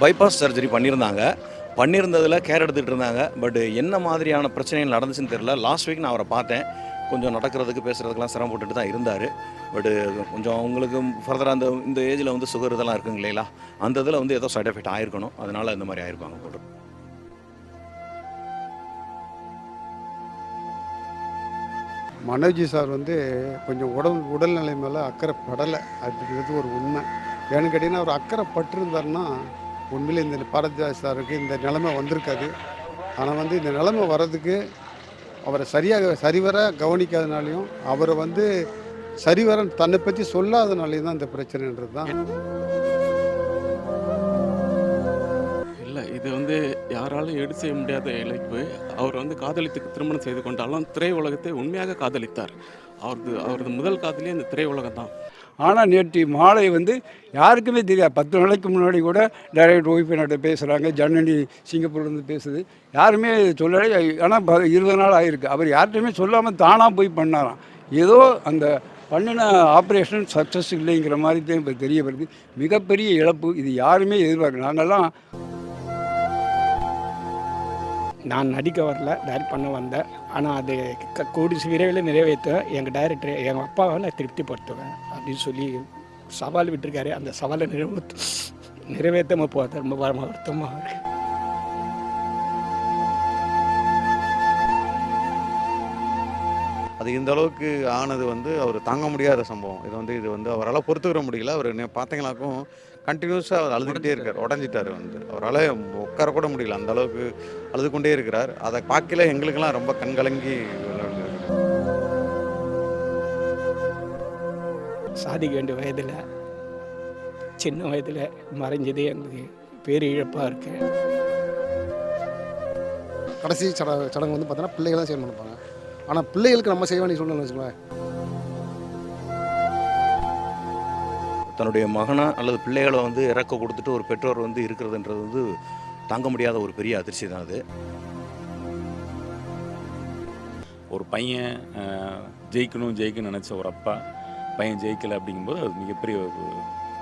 Bypass surgery பண்ணியிருந்தாங்க. பண்ணியிருந்ததில் care எடுத்துகிட்டு இருந்தாங்க. பட் என்ன மாதிரியான பிரச்சனைகள் நடந்துச்சுன்னு தெரில லாஸ்ட் வீக் நான் அவரை பார்த்தேன். கொஞ்சம் நடக்கிறதுக்கு பேசுகிறதுக்கெலாம் சிரமப்பட்டுட்டு தான் இருந்தார். பட் கொஞ்சம் அவங்களுக்கு ஃபர்தராக அந்த இந்த ஏஜில் வந்து சுகர் இதெல்லாம் இருக்குங்க இல்லைங்களா அந்த இதில் வந்து ஏதோ சைட் எஃபெக்ட் ஆயிருக்கணும். அதனால் இந்த மாதிரி ஆயிருப்பாங்க போட்டு. மனோஜி சார் வந்து கொஞ்சம் உடல் உடல்நிலை மேலே அக்கறை படலை. அப்படிங்கிறது ஒரு உண்மை. ஏன்னு கேட்டிங்கன்னா அவர் அக்கறை பட்டிருந்தாருன்னா உண்மையில் இந்த பாரதிராஜ் சாருக்கு இந்த நிலைமை வந்திருக்காது. ஆனால் வந்து இந்த நிலைமை வர்றதுக்கு அவரை சரியாக சரிவர கவனிக்காதனாலையும் அவரை வந்து சரிவர தன்னை பற்றி சொல்லாதனாலையும் தான் இந்த பிரச்சனைன்றது தான். இல்லை இது வந்து யாராலும் ஈடு செய்ய முடியாத இழைப்பு. அவர் வந்து காதலித்து திருமணம் செய்து கொண்டாலும் திரை உலகத்தை உண்மையாக காதலித்தார். அவரது அவரது முதல் காதலியே இந்த திரை உலகம் தான். ஆனால் நேற்று மாலை வந்து யாருக்குமே தெரியாது. பத்து நாளைக்கு முன்னாடி கூட டைரக்ட் ஒய்ஃப் என்னட்ட பேசுகிறாங்க ஜன்னனி சிங்கப்பூர்லேருந்து பேசுது. யாருமே சொல்லலை ஆனால் இருபது நாள் ஆகிருக்கு அவர் யார்கிட்டையுமே சொல்லாமல் தானாக போய் பண்ணாராம். ஏதோ அந்த பண்ணின ஆப்ரேஷன் சக்ஸஸ் இல்லைங்கிற மாதிரி தான் இப்போ தெரிய வருது. மிகப்பெரிய இழப்பு. இது யாருமே எதிர்பார்க்க நாங்கள்லாம் நான் நடிக்க வரல. டைரக்ட் பண்ண வந்தேன். ஆனால் அது க- கூடி விரைவில் நிறைவேற்ற எங்கள் டைரக்டர் எங்கள் அப்பாவை நான் திருப்திப்படுத்துவேன். அப்படின்னு சொல்லி சவால் விட்டுருக்காரு. அந்த சவாலை நிறைவேற்ற நிறைவேற்றாமல் போகிறது ரொம்ப வர- வருத்தமாக இருக்கு. அது இந்த அளவுக்கு ஆனது வந்து அவர் தாங்க முடியாத சம்பவம். இது வந்து இது வந்து அவரால் பொறுத்துக்கிற முடியல. அவர் பார்த்தீங்களாக்கும் கண்டினியூஸாக அவர் அழுதுகிட்டே இருக்கார் உடஞ்சிட்டார் வந்து. அவரால் உட்கார கூட முடியல. அந்த அளவுக்கு அழுது கொண்டே இருக்கிறார். அதை பார்க்கல எங்களுக்கெல்லாம் ரொம்ப கண்கலங்கி சாதிக்க வேண்டிய வயதில் சின்ன வயதில் மறைஞ்சதே எங்களுக்கு பேர் இழப்பாக இருக்குது கடைசி சட சடங்கு வந்து பார்த்தோன்னா பிள்ளைகள் தான் செய்யணும் நினைப்பாங்க. ஆனால் பிள்ளைகளுக்கு நம்ம செய்ய வேண்டிய சூழ்நிலை வச்சுக்கோங்களேன். தன்னுடைய மகனா அல்லது பிள்ளைகளை வந்து இறக்க கொடுத்துட்டு ஒரு பெற்றோர் வந்து இருக்கிறதுன்றது வந்து தாங்க முடியாத ஒரு பெரிய அதிர்ச்சி தான் அது. ஒரு பையன் ஜெயிக்கணும் ஜெயிக்கணும்னு நினச்ச ஒரு அப்பா பையன் ஜெயிக்கலை அப்படிங்கும்போது அது மிகப்பெரிய ஒரு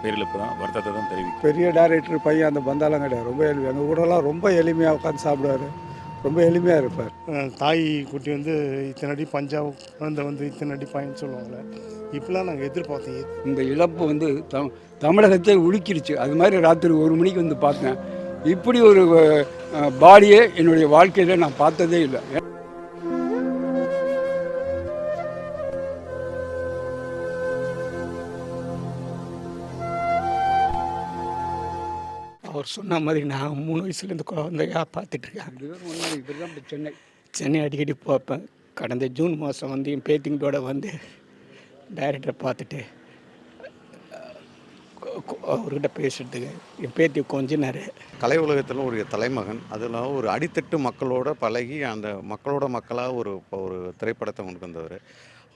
பேரிழப்பு தான் வருத்தத்தை தான் தெரிவிக்கும். பெரிய டைரக்டர் பையன் அந்த பந்தாலாம் கிடையாது. ரொம்ப எளிமை. எங்கள் கூடலாம் ரொம்ப எளிமையாக உட்காந்து சாப்பிடுவாரு. ரொம்ப எளிமையாக இருப்பார். தாய் குட்டி வந்து இத்தனை அடி பஞ்சாப் குழந்தை வந்து இத்தனை அடி பாயின்னு சொல்லுவாங்கள்ல இப்படிலாம் நாங்கள் எதிர்பார்த்தோம் இந்த இழப்பு வந்து தம் தமிழகத்தை உலுக்கிடுச்சு. அது மாதிரி ராத்திரி ஒரு மணிக்கு வந்து பார்த்தேன். இப்படி ஒரு பாடியை என்னுடைய வாழ்க்கையில் நான் பார்த்ததே இல்லை. அவர் சொன்ன மாதிரி நான் மூணு வயசுலேருந்து குழந்தையாக பார்த்துட்ருக்கேன். சென்னை. சென்னை அடிக்கடி பார்ப்பேன். கடந்த ஜூன் மாதம் வந்து என் பேத்திங்களோட வந்து டைரக்டரை பார்த்துட்டு அவர்கிட்ட பேசுறதுக்கு என் பேத்தி கொஞ்சினாரு. கலை உலகத்தில் ஒரு தலைமகன் அதில் ஒரு அடித்தட்டு மக்களோட பழகி அந்த மக்களோட மக்களாக ஒரு ஒரு திரைப்படத்தை கொண்டு வந்தவர்.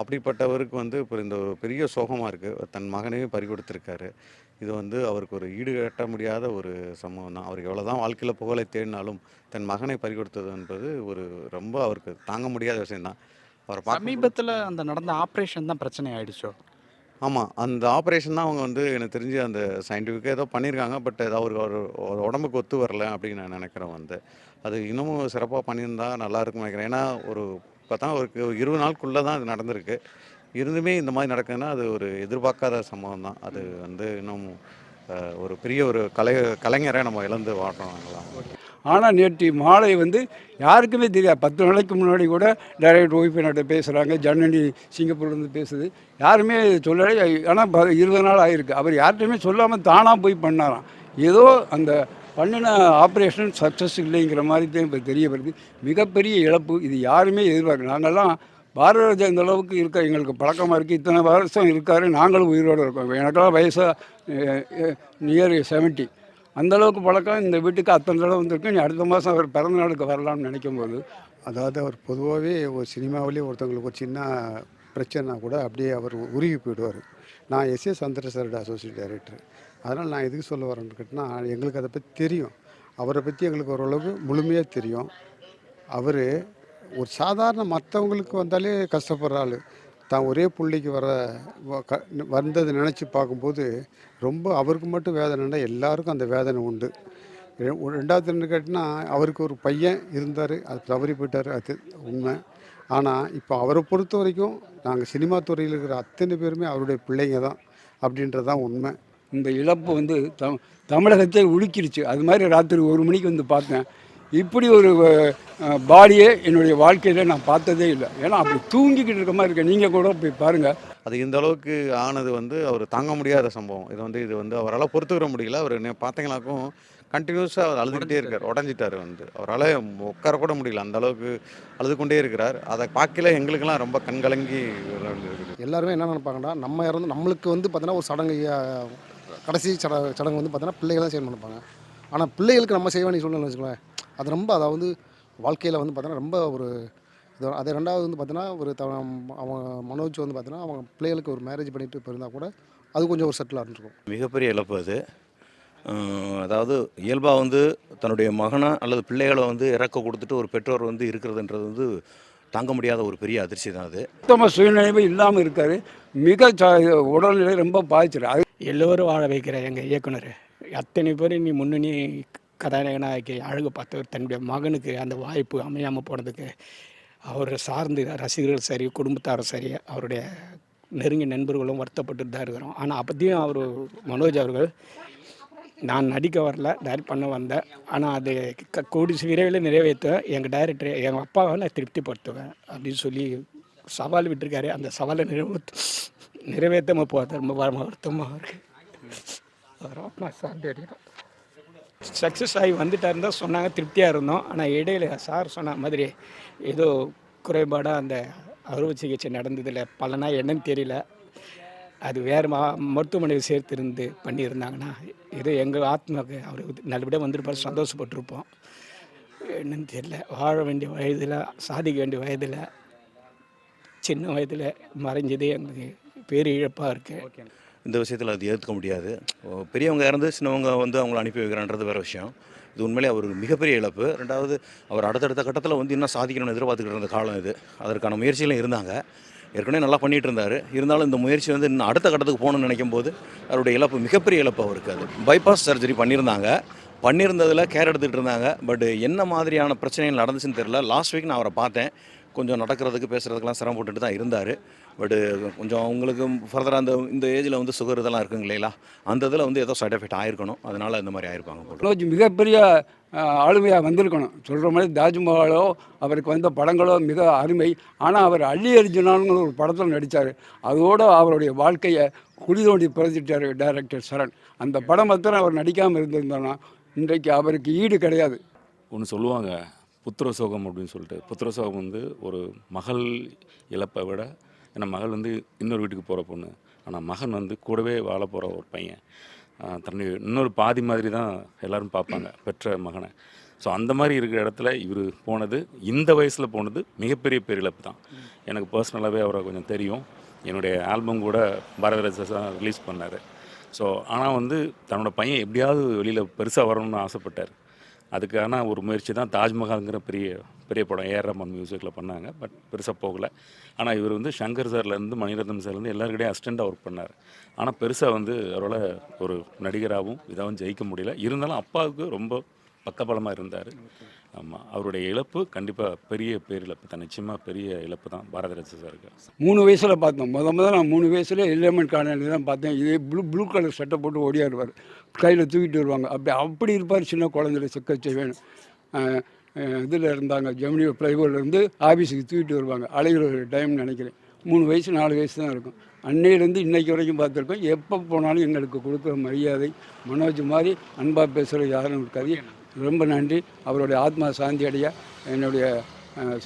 அப்படிப்பட்டவருக்கு வந்து இப்போ இந்த ஒரு பெரிய சோகமாக இருக்குது தன் மகனையும் பறி கொடுத்துருக்காரு இது வந்து அவருக்கு ஒரு ஈடுகட்ட முடியாத ஒரு சம்பவம் தான் அவருக்கு எவ்வளோ தான் வாழ்க்கையில் புகழை தேடினாலும் தன் மகனை பறி கொடுத்தது என்பது ஒரு ரொம்ப அவருக்கு தாங்க முடியாத விஷயம்தான். அவரை சமீபத்தில் அந்த நடந்த ஆப்ரேஷன் தான் பிரச்சனை ஆயிடுச்சோ ஆமாம் அந்த ஆப்ரேஷன் தான் அவங்க வந்து எனக்கு தெரிஞ்சு அந்த சயின்டிஃபிக்காக ஏதோ பண்ணியிருக்காங்க பட் அது அவருக்கு ஒரு உடம்புக்கு ஒத்து வரல அப்படின்னு நான் நினைக்கிறேன் வந்து. அது இன்னமும் சிறப்பாக பண்ணியிருந்தா நல்லா இருக்கும்னு நினைக்கிறேன். ஏன்னா ஒரு பார்த்தா ஒரு ஒரு இருபது நாளுக்குள்ளே தான் அது நடந்திருக்கு. இருந்துமே இந்த மாதிரி நடக்குதுன்னா அது ஒரு எதிர்பார்க்காத சம்பவம் தான். அது வந்து இன்னும் ஒரு பெரிய ஒரு கலை கலைஞரை நம்ம இழந்து வாடுறோம் ஆனால் நேற்று மாலை வந்து யாருக்குமே தெரியாது. பத்து நாளைக்கு முன்னாடி கூட டைரக்ட் என்னட்ட பேசுகிறாங்க ஜனனி சிங்கப்பூர்லேருந்து பேசுது. யாருமே சொல்லலை. ஆனால் இருபது நாள் ஆயிருக்கு. அவர் யார்கிட்டையுமே சொல்லாமல் தானாக போய் பண்ணாராம். ஏதோ அந்த பண்ணின ஆப்ரேஷன் சக்ஸஸ் இல்லைங்கிற மாதிரி தான் இப்போ தெரிய வருது. மிகப்பெரிய இழப்பு. இது யாருமே எதிர்பார்க்கல. நாங்கள்லாம் பாரதராஜா இந்த அளவுக்கு இருக்க எங்களுக்கு பழக்கமாக இருக்குது இத்தனை வருஷம் இருக்கார். நாங்களும் உயிரோடு இருக்கோம். எனக்கெல்லாம் வயசாக நியர் செவன்ட்டி அந்த அளவுக்கு பழக்கம் இந்த வீட்டுக்கு அத்தனை தடவை வந்திருக்கு. நீ அடுத்த மாதம் அவர் பிறந்த நாளுக்கு வரலாம்னு நினைக்கும் போது அதாவது அவர் பொதுவாகவே ஒரு சினிமாவிலே ஒருத்தவங்களுக்கு ஒரு சின்ன பிரச்சனைனா கூட அப்படியே அவர் உருகி போயிடுவார். நான் எஸ் ஏ சந்திரசரோட அசோசியேட் டைரக்டர் அதனால் நான் எதுக்கு சொல்ல வரேன்னு கேட்டால் எங்களுக்கு அதை பற்றி தெரியும். அவரை பற்றி எங்களுக்கு ஓரளவு முழுமையாக தெரியும். அவர் ஒரு சாதாரண மற்றவங்களுக்கு வந்தாலே கஷ்டப்படுற ஆள். தான் ஒரே பிள்ளைக்கு வர வ- க- வந்ததை நினச்சி பார்க்கும்போது ரொம்ப அவருக்கு மட்டும் வேதனைன்னா எல்லாருக்கும் அந்த வேதனை உண்டு. ரெண்டாவது ரெண்டு கேட்டினா அவருக்கு ஒரு பையன் இருந்தார் அது தவறி போயிட்டார் அது உண்மை. ஆனால் இப்போ அவரை பொறுத்த வரைக்கும் நாங்கள் சினிமா துறையில் இருக்கிற அத்தனை பேருமே அவருடைய பிள்ளைங்க தான் அப்படின்றது தான் உண்மை. இந்த இழப்பு வந்து தம் தமிழகத்தை உலுக்கிடுச்சு அது மாதிரி ராத்திரி ஒரு மணிக்கு வந்து பார்த்தேன். இப்படி ஒரு பாடியே என்னுடைய வாழ்க்கையில் நான் பார்த்ததே இல்லை. ஏன்னா அப்படி தூங்கிக்கிட்டு இருக்க மாதிரி இருக்கேன். நீங்கள் கூட போய் பாருங்கள் அது இந்த அளவுக்கு ஆனது வந்து அவர் தாங்க முடியாத சம்பவம். இது வந்து இது வந்து அவரால் பொறுத்துக்கிற முடியல. அவர் பார்த்தீங்களாக்கும் கண்டினியூஸாக அவர் அழுதுகிட்டே இருக்கார். உடஞ்சிட்டார் வந்து. அவரால் உட்கார கூட முடியல. அந்த அளவுக்கு அழுது கொண்டே இருக்கிறார். அதை பார்க்கல எங்களுக்கெல்லாம் ரொம்ப கண்கலங்கி எல்லாருமே என்ன நினைப்பாங்கன்னா நம்ம இறந்து நம்மளுக்கு வந்து பார்த்தீங்கன்னா ஒரு சடங்கு கடைசி சட சடங்கு வந்து பார்த்தீங்கன்னா பிள்ளைகள் தான் செய்ய நினைப்பாங்க. ஆனால் பிள்ளைகளுக்கு நம்ம செய்ய வேண்டிய சூழ்நிலை வச்சுக்கோங்களேன். அது ரொம்ப அதாவது வாழ்க்கையில் வந்து பார்த்தீங்கன்னா ரொம்ப ஒரு இது. அது ரெண்டாவது வந்து பார்த்தீங்கன்னா ஒரு த அவங்க மனோஜ் வந்து பார்த்தீங்கன்னா அவங்க பிள்ளைகளுக்கு ஒரு மேரேஜ் பண்ணிட்டு போயிருந்தா கூட அது கொஞ்சம் ஒரு செட்டில் இருந்திருக்கும். மிகப்பெரிய இழப்பு அது. அதாவது இயல்பாக வந்து தன்னுடைய மகனை அல்லது பிள்ளைகளை வந்து இறக்க கொடுத்துட்டு ஒரு பெற்றோர் வந்து இருக்கிறதுன்றது வந்து தாங்க முடியாத ஒரு பெரிய அதிர்ச்சி தான் அது. சுத்தமாக சுயநினைவு இல்லாமல் இருக்கார். மிக ச உடல்நிலை ரொம்ப பாதிச்சிரு அது எல்லோரும் வாழ வைக்கிற எங்கள் இயக்குனர். அத்தனை பேர் நீ முன்னணி கதாநாயகனாக்கி அழகு பார்த்தவர் தன்னுடைய மகனுக்கு அந்த வாய்ப்பு அமையாமல் போனதுக்கு அவர் சார்ந்து ரசிகர்கள் சரி குடும்பத்தாரும் சரி அவருடைய நெருங்கிய நண்பர்களும் வருத்தப்பட்டு தான் இருக்கிறோம். ஆனால் அப்போதையும் அவர் மனோஜ் அவர்கள் நான் நடிக்க வரல டைரக்ட் பண்ண வந்தேன் ஆனால் அது க கூடி விரைவில் நிறைவேற்றுவேன் எங்கள் டைரக்டர் எங்கள் அப்பாவை நான் திருப்திப்படுத்துவேன் அப்படின்னு சொல்லி சவால் விட்டுருக்காரு. அந்த சவாலை நிறைவேற்ற நிறைவேற்றாமல் போகிறது ரொம்ப வர- வருத்தமாக இருக்குது அதெல்லாம் நான் அடைகிறேன் சக்ஸஸ் ஆகி வந்துட்டாருன்னு தான் சொன்னாங்க திருப்தியாக இருந்தோம். ஆனால் இடையில சார் சொன்ன மாதிரி ஏதோ குறைபாடாக அந்த அறுவை சிகிச்சை நடந்ததில் பலனா என்னன்னு தெரியல. அது வேறு மா மருத்துவமனையில் சேர்த்திருந்து பண்ணியிருந்தாங்கன்னா ஏதோ எங்கள் ஆத்மாவுக்கு அவர் நல்லபடியாக வந்திருப்பார் சந்தோஷப்பட்டிருப்போம். என்னன்னு தெரியல. வாழ வேண்டிய வயதில் சாதிக்க வேண்டிய வயதில் சின்ன வயதில் மறைஞ்சதே எங்களுக்கு பேர் இழப்பாக இருக்குது இந்த விஷயத்தில் அது ஏற்றுக்க முடியாது. பெரியவங்க இறந்து சின்னவங்க வந்து அவங்கள அனுப்பி வைக்கிறான்றது வேறு விஷயம். இது உண்மையிலே அவருக்கு மிகப்பெரிய இழப்பு. ரெண்டாவது அவர் அடுத்தடுத்த கட்டத்தில் வந்து இன்னும் சாதிக்கணும்னு எதிர்பார்த்துக்கிட்டு இருந்த காலம் இது. அதற்கான முயற்சிகளும் இருந்தாங்க. ஏற்கனவே நல்லா பண்ணிகிட்டு இருந்தார். இருந்தாலும் இந்த முயற்சி வந்து இன்னும் அடுத்த கட்டத்துக்கு போகணும்னு நினைக்கும் போது அவருடைய இழப்பு மிகப்பெரிய இழப்பு அவருக்கு அது. பைபாஸ் சர்ஜரி பண்ணியிருந்தாங்க. பண்ணியிருந்ததில் கேர் எடுத்துகிட்டு இருந்தாங்க. பட் என்ன மாதிரியான பிரச்சனைகள் நடந்துச்சுன்னு தெரில லாஸ்ட் வீக் நான் அவரை பார்த்தேன். கொஞ்சம் நடக்கிறதுக்கு பேசுகிறதுக்கெல்லாம் சிரமப்பட்டுட்டு தான் இருந்தார். பட்டு கொஞ்சம் அவங்களுக்கு ஃபர்தராக அந்த இந்த ஏஜில் வந்து சுகர் இதெல்லாம் இருக்குங்க இல்லைங்களா? அந்த இதில் வந்து ஏதோ சைட் எஃபெக்ட் ஆயிருக்கணும். அதனால இந்த மாதிரி ஆயிருப்பாங்க மிகப்பெரிய ஆளுமையாக வந்திருக்கணும். சொல்கிற மாதிரி தாஜ்மஹாலோ அவருக்கு வந்த படங்களோ மிக அருமை. ஆனால் அவர் அள்ளி அர்ஜுனான்னு ஒரு படத்தில் நடித்தார் அதோடு அவருடைய வாழ்க்கையை குழி தோண்டி புதைச்சிட்டார் டைரக்டர் சரண். அந்த படம் மாத்திரம் அவர் நடிக்காமல் இருந்திருந்தோன்னா இன்றைக்கு அவருக்கு ஈடு கிடையாது. ஒன்று சொல்லுவாங்க. புத்திர சோகம் அப்படின்னு சொல்லிட்டு. புத்திர சோகம் வந்து ஒரு மகள் இழப்பை விட ஏன்னா மகள் வந்து இன்னொரு வீட்டுக்கு போகிற பொண்ணு. ஆனால் மகன் வந்து கூடவே வாழ போகிற ஒரு பையன். தன்னை தன்னுடைய இன்னொரு பாதி மாதிரி தான் எல்லாரும் பார்ப்பாங்க பெற்ற மகனை. ஸோ அந்த மாதிரி இருக்கிற இடத்துல இவர் போனது இந்த வயசில் போனது மிகப்பெரிய பேரிழப்பு தான். எனக்கு பர்சனலாகவே அவரை கொஞ்சம் தெரியும். என்னுடைய ஆல்பம் கூட பாரதராஜா தான் ரிலீஸ் பண்ணார். ஸோ ஆனால் வந்து தன்னோட பையன் எப்படியாவது வெளியில் பெருசாக வரணும்னு ஆசைப்பட்டார். அதுக்கான ஒரு முயற்சி தான் தாஜ்மஹால்ங்கிற பெரிய பெரிய படம். ஏஆர் ரஹ்மான் மியூசிக்கில் பண்ணாங்க பட் பெருசாக போகலை. ஆனால் இவர் வந்து சங்கர் சார்லேருந்து மணிரத்னம் சார்லேருந்து எல்லாருக்கிட்டையும் அசிஸ்டண்ட்டாக ஒர்க் பண்ணார். ஆனால் பெருசாக வந்து அவரால் ஒரு நடிகராகவும் இதாகவும் ஜெயிக்க முடியல. இருந்தாலும் அப்பாவுக்கு ரொம்ப பக்கபலமாக இருந்தார். ஆமாம் அவருடைய இழப்பு கண்டிப்பாக பெரிய பேரிழப்பு தான். நிச்சயமாக பெரிய இழப்பு தான் பாரத சாருக்கு. மூணு வயசில் பார்த்தோம். முத முதல் நான் மூணு வயசில் எலிமெண்ட் காணொலி தான் பார்த்தேன். இதே ப்ளூ ப்ளூ கலர் சட்டை போட்டு ஓடியாடுவார். கையில் தூக்கிட்டு வருவாங்க. அப்படி அப்படி இருப்பார் சின்ன குழந்தைல சிக்க செய்வேன் இதில் இருந்தாங்க ஜெமினி பிளைபோர்டில் இருந்து ஆஃபீஸுக்கு தூக்கிட்டு வருவாங்க. அலைகிற ஒரு டைம் நினைக்கிறேன். மூணு வயசு நாலு வயசு தான் இருக்கும். அன்னையிலேருந்து இன்றைக்கு வரைக்கும் பார்த்துருக்கோம். எப்போ போனாலும் எங்களுக்கு கொடுக்குற மரியாதை மனோஜ் மாதிரி அன்பாக பேசுகிற யாரும் இருக்காது. ரொம்ப நன்றி. அவருடைய ஆத்மா சாந்தி அடைய என்னுடைய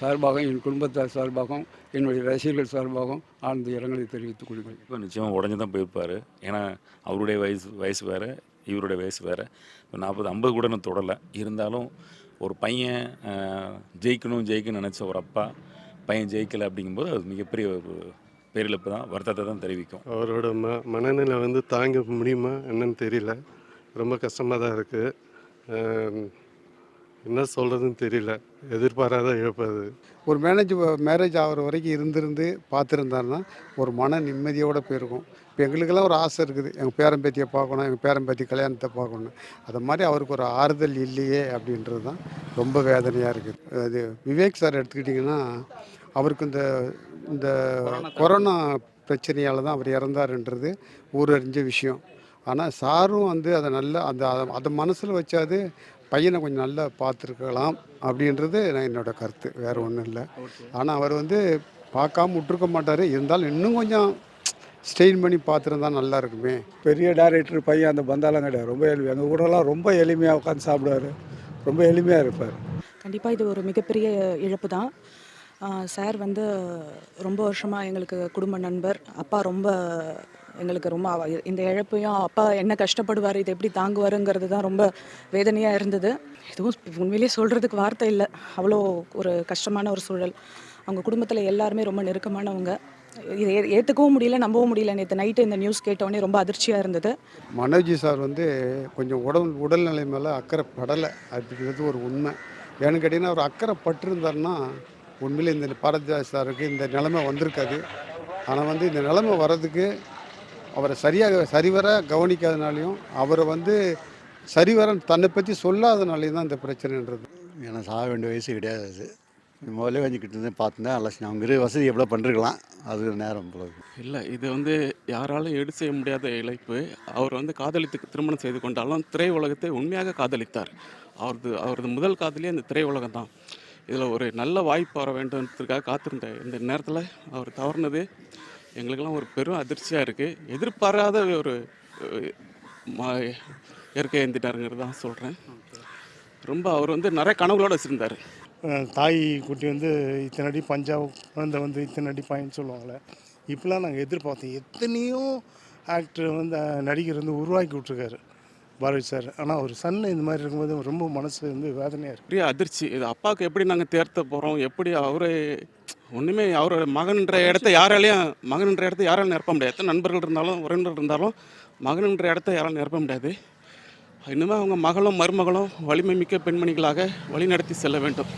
சார்பாகவும் என் குடும்பத்தார் சார்பாகவும் என்னுடைய ரசிகர்கள் சார்பாகவும் ஆழ்ந்த இரங்கலை தெரிவித்துக் கொள்கிறேன். இப்போ நிச்சயமாக உடஞ்சி தான் போயிருப்பார். ஏன்னா அவருடைய வயசு வயசு வேறு இவருடைய வயசு வேறு. இப்போ நாற்பது ஐம்பது கூட நான் தொடலை. இருந்தாலும் ஒரு பையன் ஜெயிக்கணும் ஜெயிக்கணும்னு நினச்ச ஒரு அப்பா பையன் ஜெயிக்கலை அப்படிங்கும்போது அது மிகப்பெரிய ஒரு பேரிழப்பு தான் வருத்தத்தை தான் தெரிவிக்கும். அவரோட ம மனநிலை வந்து தாங்க முடியுமா என்னன்னு தெரியல. ரொம்ப கஷ்டமாக தான் இருக்குது என்ன சொல்கிறதுன்னு தெரியல. எதிர்பாராத இழப்பு அது. ஒரு மேனேஜ் மேரேஜ் ஆகிற வரைக்கும் இருந்திருந்து பார்த்துருந்தாருன்னா ஒரு மன நிம்மதியோடு போயிருக்கும். இப்போ எங்களுக்கெல்லாம் ஒரு ஆசை இருக்குது. எங்கள் பேரம்பேத்தியை பார்க்கணும் எங்கள் பேரம்பேத்தி கல்யாணத்தை பார்க்கணும் அது மாதிரி அவருக்கு ஒரு ஆறுதல் இல்லையே அப்படின்றது தான் ரொம்ப வேதனையாக இருக்குது. அது விவேக் சார் எடுத்துக்கிட்டிங்கன்னா அவருக்கு இந்த இந்த கொரோனா பிரச்சனையால் தான் அவர் இறந்தாருன்றது ஊரறிஞ்ச விஷயம். ஆனால் சாரும் வந்து அதை நல்லா அந்த அதை மனசில் வச்சாது பையனை கொஞ்சம் நல்லா பார்த்துருக்கலாம் அப்படின்றது நான் என்னோட கருத்து. வேறு ஒன்றும் இல்லை. ஆனால் அவர் வந்து பார்க்காம விட்டுருக்க மாட்டார். இருந்தாலும் இன்னும் கொஞ்சம் ஸ்ட்ரெயின் பண்ணி பார்த்துருந்தா நல்லா இருக்குமே. பெரிய டைரக்டர் பையன் அந்த பந்தாலாம் கிடையாது. ரொம்ப எளிமை எங்கள் கூடலாம் ரொம்ப எளிமையாக உட்காந்து சாப்பிடுவார். ரொம்ப எளிமையாக இருப்பார். கண்டிப்பாக இது ஒரு மிகப்பெரிய இழப்பு தான். சார் வந்து ரொம்ப வருஷமாக எங்களுக்கு குடும்ப நண்பர். அப்பா ரொம்ப எங்களுக்கு ரொம்ப இந்த இழப்பையும் அப்பா என்ன கஷ்டப்படுவார் இதை எப்படி தாங்குவாருங்கிறது தான் ரொம்ப வேதனையாக இருந்தது. இதுவும் உண்மையிலேயே சொல்கிறதுக்கு வார்த்தை இல்லை. அவ்வளோ ஒரு கஷ்டமான ஒரு சூழல். அவங்க குடும்பத்தில் எல்லாருமே ரொம்ப நெருக்கமானவங்க. இதை ஏ- ஏற்றுக்கவும் முடியல நம்பவும் முடியல. நேற்று நைட்டு இந்த நியூஸ் கேட்டோடனே ரொம்ப அதிர்ச்சியாக இருந்தது. மனோஜி சார் வந்து கொஞ்சம் உடல் உடல்நிலை மேலே அக்கறை படலை. அப்படிங்கிறது ஒரு உண்மை. ஏன்னு கேட்டிங்கன்னா அவர் அக்கறை பட்டிருந்தார்னா உண்மையிலே இந்த பாரதிதாஸ் சாருக்கு இந்த நிலைமை வந்திருக்காது. ஆனால் வந்து இந்த நிலைமை வர்றதுக்கு அவரை சரியாக சரிவர கவனிக்காதனாலையும் அவரை வந்து சரிவர தன்னை பற்றி சொல்லாதனாலையும் தான் இந்த பிரச்சனைன்றது. எனக்கு சாக வேண்டிய வயசு கிடையாது அது. முதல்ல கொஞ்சம் இருந்து பார்த்துருந்தேன். செஞ்சேன். அவங்க இருக்கிற வசதி எவ்வளோ பண்ணிருக்கலாம். அது நேரம் போல இல்லை இது வந்து யாராலும் ஈடு செய்ய முடியாத இழைப்பு. அவர் வந்து காதலித்து திருமணம் செய்து கொண்டாலும் திரையுலகத்தை உண்மையாக காதலித்தார். அவரது அவரது முதல் காதலியே அந்த திரையுலகம் தான். இதில் ஒரு நல்ல வாய்ப்பு வர வேண்டும்ன்றதுக்காக காத்திருந்த இந்த நேரத்தில் அவர் தவறுனது எங்களுக்கெல்லாம் ஒரு பெரும் அதிர்ச்சியாக இருக்குது எதிர்பாராத ஒரு மா- இயற்கை எழுந்திட்டாருங்கிறது தான் சொல்கிறேன் ரொம்ப அவர் வந்து நிறைய கனவுகளோடு வச்சுருந்தார். தாய் குட்டி வந்து இத்தனை அடி பஞ்சாப் குழந்தை வந்து இத்தனை அடி பாயின்னு சொல்லுவாங்கள்ல இப்படிலாம் நாங்கள் எதிர்பார்த்தோம். எத்தனையோ ஆக்டர் வந்து நடிகர் வந்து உருவாக்கி விட்ருக்காரு பாரதி சார் ஆனால் ஒரு சன் இந்த மாதிரி இருக்கும்போது ரொம்ப மனசு வந்து வேதனையாக இருக்குது பெரிய அதிர்ச்சி. இது அப்பாவுக்கு எப்படி நாங்கள் தேர்த்த போகிறோம் எப்படி அவரு ஒன்றுமே அவர் மகன்ன்ற இடத்த யாராலையும் மகன்ன்ற இடத்த யாராலும் நிரப்ப முடியாது. எத்தனை நண்பர்கள் இருந்தாலும் உறவினர் இருந்தாலும் மகன்ன்ற இடத்த யாராலும் நிரப்ப முடியாது. இன்னுமே அவங்க மகளும் மருமகளும் வலிமை மிக்க பெண்மணிகளாக வழிநடத்தி செல்ல வேண்டும்.